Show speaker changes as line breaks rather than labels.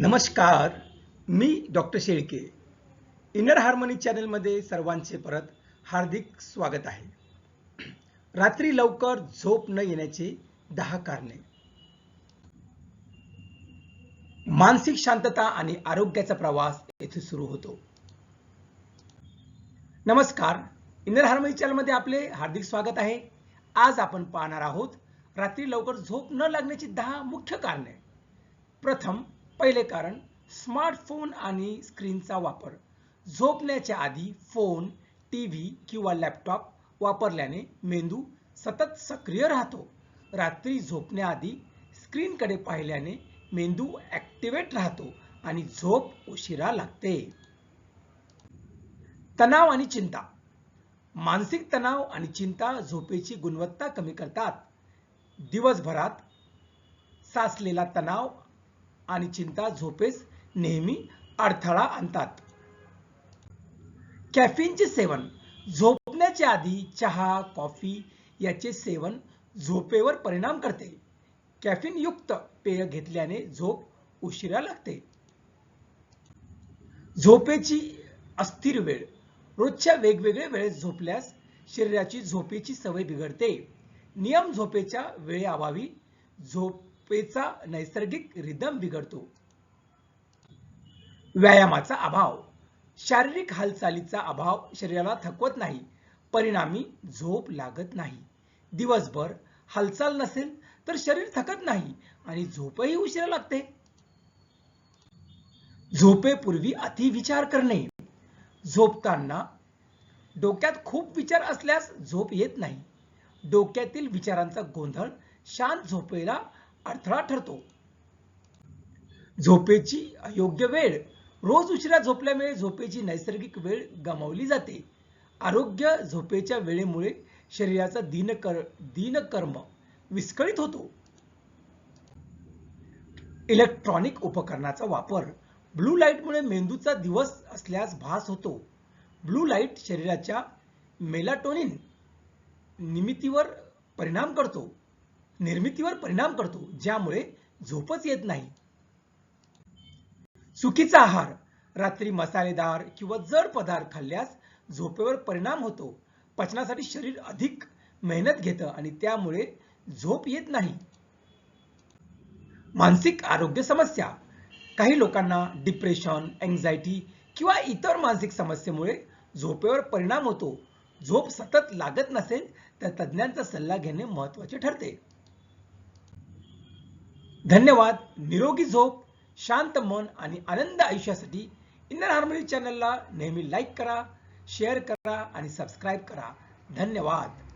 नमस्कार मी doctor Shelke. Inner harmony चॅनलमध्ये सर्वांचे परत हार्दिक स्वागत आहे. रात्री लवकर झोप न येण्याचे दहा कारणे. मानसिक शांतता आणि आरोग्याचा प्रवास येथे सुरू होतो. नमस्कार इनर हार्मोनी चॅनलमध्ये आपले हार्दिक स्वागत आहे. आज आपण पाहणार आहोत रात्री लवकर झोप न लागण्याची दहा मुख्य कारणे. प्रथम पहिले कारण स्मार्टफोन आणि स्क्रीनचा वापर. झोपण्याच्या आधी फोन टीव्ही किंवा लॅपटॉप वापरल्याने मेंदू सतत सक्रिय राहतो. रात्री झोपण्याआधी स्क्रीनकडे पाहिल्याने मेंदू ॲक्टिवेट राहतो आणि झोप उशिरा लागते. तणाव आणि चिंता. मानसिक तणाव आणि चिंता झोपेची गुणवत्ता कमी करतात. दिवसभरात साचलेला तणाव आणि चिंता झोपेस नेहमी अडथळा आणतात. कॅफिनचे सेवन. झोपण्याच्या आधी चहा कॉफी याचे सेवन झोपेवर परिणाम करते. कॅफिन युक्त पेय घेतल्याने झोप उशिरा लागते. झोपेची अस्थिर वेळ. रोजच्या वेगवेगळ्या वेळेस झोपल्यास शरीराची झोपेची सवय बिघडते. नियम झोपेच्या वेळेअभावी झोप झोपेचा नैसर्गिक रिदम बिघडतो. व्यायामाचा अभाव. शारीरिक हालचालीचा अभाव शरीराला थकवत नाही. परिणामी झोप लागत नाही. दिवसभर हालचाल नसेल तर शरीर थकत नाही आणि झोपही उशिरा लागते. झोपेपूर्वी अतिविचार करणे. झोपताना डोक्यात खूप विचार असल्यास झोप येत नाही. डोक्यातील विचारांचा गोंधळ शांत झोपेला अडथळा ठरतो. झोपेची अयोग्य वेळ. रोज उशिरा झोपल्यामुळे झोपेची नैसर्गिक वेळ गमावली जाते. आरोग्य झोपेच्या वेळेमुळे शरीराचा दिनकर दिनकर्म विस्कळीत होतो. इलेक्ट्रॉनिक उपकरणाचा वापर. ब्लू लाईटमुळे मेंदूचा दिवस असल्यास भास होतो. ब्लू लाइट शरीराच्या मेलाटोनिन निमितीवर परिणाम करतो. निर्मितीवर परिणाम करतो ज्यामुळे झोपच येत नाही. चुकीचा आहार रात्री मसालेदार किंवा जड पदार्थ खाल्ल्यास झोपेवर परिणाम होतो. पचनासाठी शरीर अधिक मेहनत घेतं आणि त्यामुळे झोप येत नाही. मानसिक आरोग्य समस्या काही लोकांना डिप्रेशन एन्झायटी किंवा इतर मानसिक समस्येमुळे झोपेवर परिणाम होतो. झोप सतत लागत नसेल तर तज्ज्ञांचा सल्ला घेणे महत्त्वाचे ठरते. धन्यवाद. निरोगी झोप शांत मन आणि आनंद आयुष्यासाठी इनर हार्मोनी चॅनलला नेहमी लाईक करा शेअर करा आणि सबस्क्राईब करा. धन्यवाद.